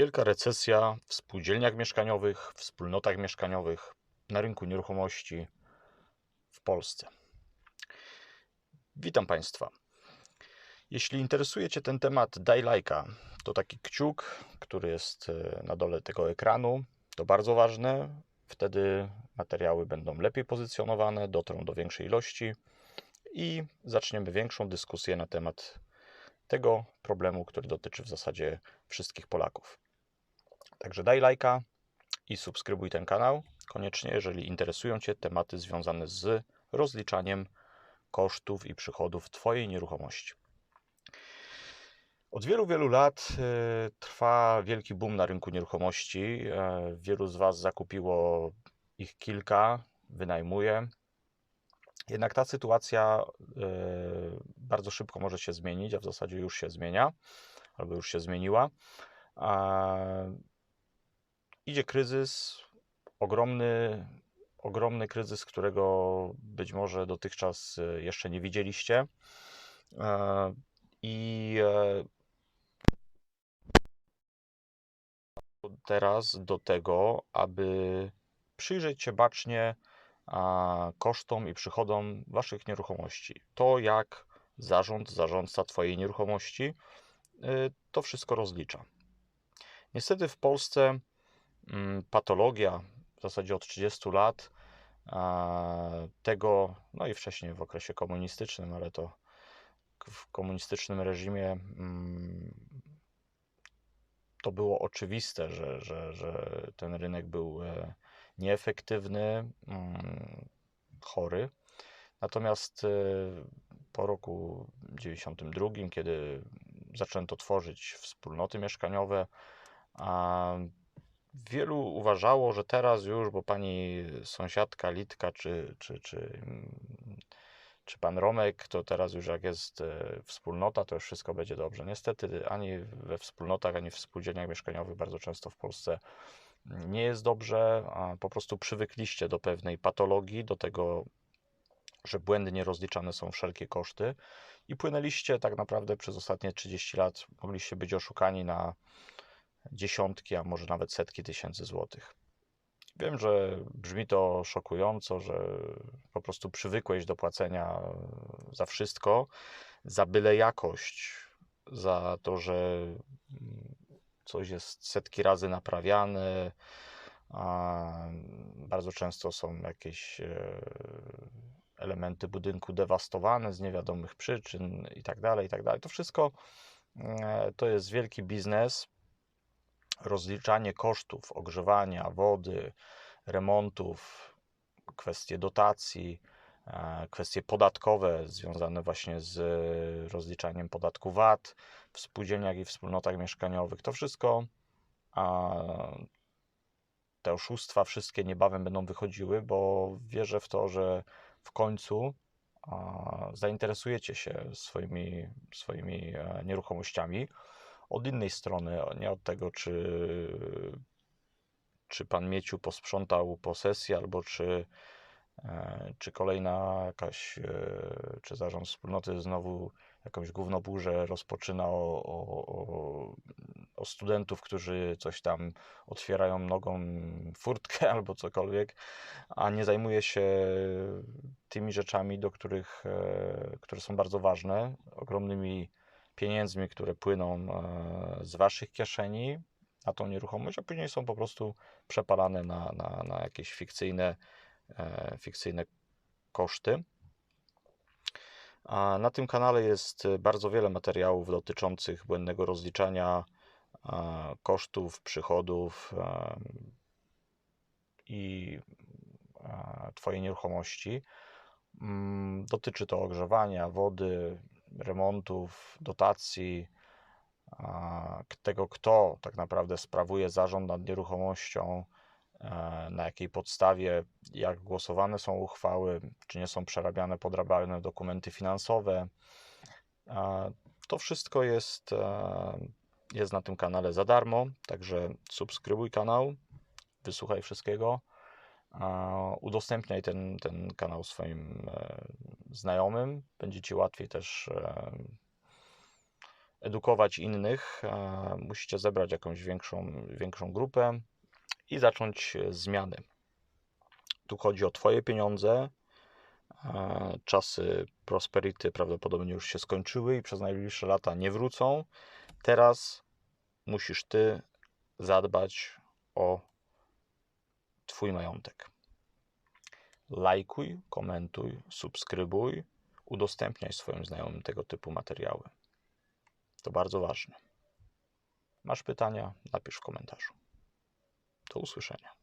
Wielka recesja w spółdzielniach mieszkaniowych, w wspólnotach mieszkaniowych, na rynku nieruchomości w Polsce. Witam Państwa. Jeśli interesuje Cię ten temat, daj lajka. To taki kciuk, który jest e, na dole tego ekranu. To bardzo ważne. Wtedy materiały będą lepiej pozycjonowane, dotrą do większej ilości i zaczniemy większą dyskusję na temat tego problemu, który dotyczy w zasadzie wszystkich Polaków. Także daj lajka i subskrybuj ten kanał koniecznie, jeżeli interesują Cię tematy związane z rozliczaniem kosztów i przychodów Twojej nieruchomości. Od wielu, wielu lat y, trwa wielki boom na rynku nieruchomości. E, wielu z Was zakupiło ich kilka, wynajmuje. Jednak ta sytuacja y, bardzo szybko może się zmienić, a w zasadzie już się zmienia, albo już się zmieniła. Idzie kryzys, ogromny, ogromny kryzys, którego być może dotychczas y, jeszcze nie widzieliście. E, I e, teraz do tego, aby przyjrzeć się bacznie kosztom i przychodom Waszych nieruchomości. To, jak zarząd, zarządca Twojej nieruchomości to wszystko rozlicza. Niestety w Polsce patologia w zasadzie od 30 lat tego, no i wcześniej w okresie komunistycznym, ale to w komunistycznym reżimie mm, to było oczywiste, że, że, że ten rynek był e, nieefektywny, mm, chory. Natomiast e, po roku 92, kiedy zaczęto tworzyć wspólnoty mieszkaniowe, wielu uważało, że teraz już, bo pani sąsiadka Litka czy, czy, czy, czy pan Romek, to teraz już jak jest e, wspólnota, to już wszystko będzie dobrze. Niestety ani we wspólnotach, ani w spółdzielniach mieszkaniowych bardzo często w Polsce nie jest dobrze, a po prostu przywykliście do pewnej patologii, do tego, że błędnie rozliczane są wszelkie koszty i płynęliście tak naprawdę przez ostatnie 30 lat, mogliście być oszukani na dziesiątki, a może nawet setki tysięcy złotych. Wiem, że brzmi to szokująco, że po prostu przywykłeś do płacenia za wszystko, za byle jakość, za to, że coś jest setki razy naprawiane. Bardzo często są jakieś e, elementy budynku dewastowane z niewiadomych przyczyn i tak dalej, i tak. To wszystko e, to jest wielki biznes. Rozliczanie kosztów ogrzewania, wody, remontów, kwestie dotacji, e, kwestie podatkowe związane właśnie z rozliczaniem podatku VAT w spółdzielniach i wspólnotach mieszkaniowych. To wszystko, te oszustwa wszystkie niebawem będą wychodziły, bo wierzę w to, że w końcu zainteresujecie się swoimi, swoimi e, nieruchomościami od innej strony, nie od tego, czy, czy pan Mieciu posprzątał posesję, albo czy, e, czy kolejna jakaś, e, czy zarząd wspólnoty znowu jakąś gównoburzę rozpoczyna o, o, o, o, studentów, którzy coś tam otwierają nogą furtkę albo cokolwiek, a nie zajmuje się tymi rzeczami, do których, e, które są bardzo ważne, ogromnymi pieniędzmi, które płyną e, z waszych kieszeni na tą nieruchomość, a później są po prostu przepalane na, na, na jakieś fikcyjne, e, fikcyjne koszty. A na tym kanale jest bardzo wiele materiałów dotyczących błędnego rozliczania kosztów, przychodów i Twojej nieruchomości. Mm, dotyczy to ogrzewania, wody, remontów, dotacji, tego, kto tak naprawdę sprawuje zarząd nad nieruchomością, E, na jakiej podstawie, jak głosowane są uchwały, czy nie są przerabiane, podrabiane dokumenty finansowe. E, to wszystko jest, e, jest na tym kanale za darmo, także subskrybuj kanał, wysłuchaj wszystkiego, udostępniaj ten, ten kanał swoim znajomym, będzie Ci łatwiej też edukować innych, e, musicie zebrać jakąś większą, większą grupę i zacząć e, zmiany. Tu chodzi o Twoje pieniądze. E, Czasy prosperity prawdopodobnie już się skończyły i przez najbliższe lata nie wrócą. Teraz musisz Ty zadbać o Twój majątek. Lajkuj, komentuj, subskrybuj, udostępniaj swoim znajomym tego typu materiały. To bardzo ważne. Masz pytania? Napisz w komentarzu. Do usłyszenia.